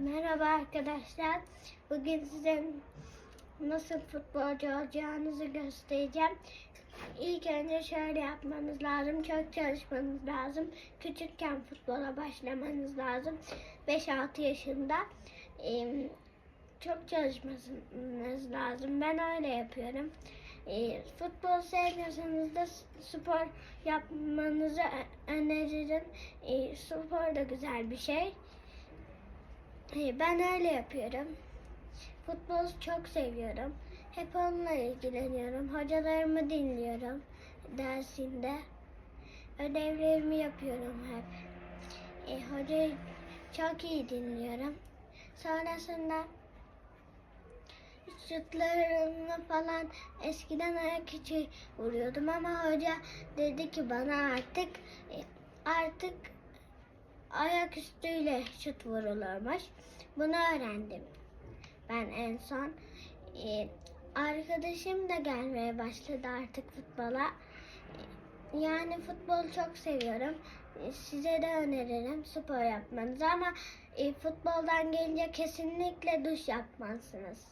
Merhaba arkadaşlar. Bugün size nasıl futbolcu olacağınızı göstereceğim. İlk önce şöyle yapmanız lazım. Çok çalışmanız lazım. Küçükken futbola başlamanız lazım. 5-6 yaşında. Çok çalışmanız lazım. Ben öyle yapıyorum. Ee, futbol sevmiyorsanız da spor yapmanızı öneririm. Ee, spor da güzel bir şey. Ben öyle yapıyorum. Futbolu çok seviyorum. Hep onunla ilgileniyorum. Hocalarımı dinliyorum dersinde. Ödevlerimi yapıyorum hep. E, hocayı çok iyi dinliyorum. Sonrasında şutlarımı falan eskiden ayak içi vuruyordum ama hoca dedi ki bana artık e, artık ayak üstüyle şut vurulurmuş. Bunu öğrendim. Ben en son Ee, arkadaşım da gelmeye başladı artık futbola. Yani futbol çok seviyorum. Size de öneririm spor yapmanızı ama e, futboldan gelince kesinlikle duş yapmalısınız.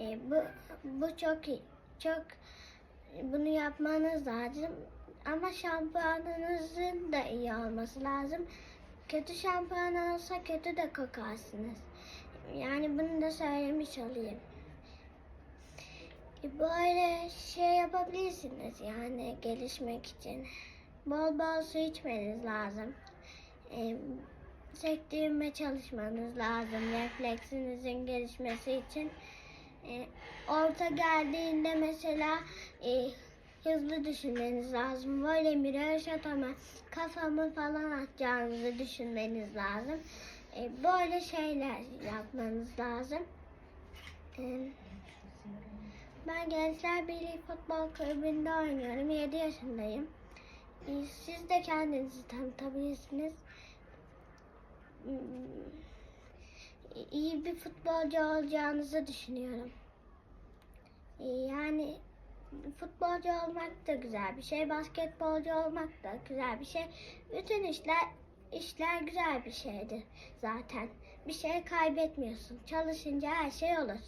Ee, bu bu çok iyi. Çok bunu yapmanız lazım. Ama şampuanınızın da iyi olması lazım. Kötü şampuan olsa kötü de kokarsınız. Yani bunu da söylemiş olayım. E, Böyle şey yapabilirsiniz yani gelişmek için. Bol bol su içmeniz lazım. E, sektirme çalışmanız lazım refleksinizin gelişmesi için. E, orta geldiğinde mesela e, hızlı düşünmeniz lazım. Böyle bir röşat ama kafamı falan atacağınızı düşünmeniz lazım. E, böyle şeyler yapmanız lazım. E, ben Gençler Birliği Futbol Kulübü'nde oynuyorum. 7 yaşındayım. E, siz de kendinizi tanıtabilirsiniz. Hmm, iyi bir futbolcu olacağınızı düşünüyorum. E, Yani futbolcu olmak da güzel bir şey, basketbolcu olmak da güzel bir şey. Bütün işler işler güzel bir şeydir zaten. Bir şey kaybetmiyorsun. Çalışınca her şey olur.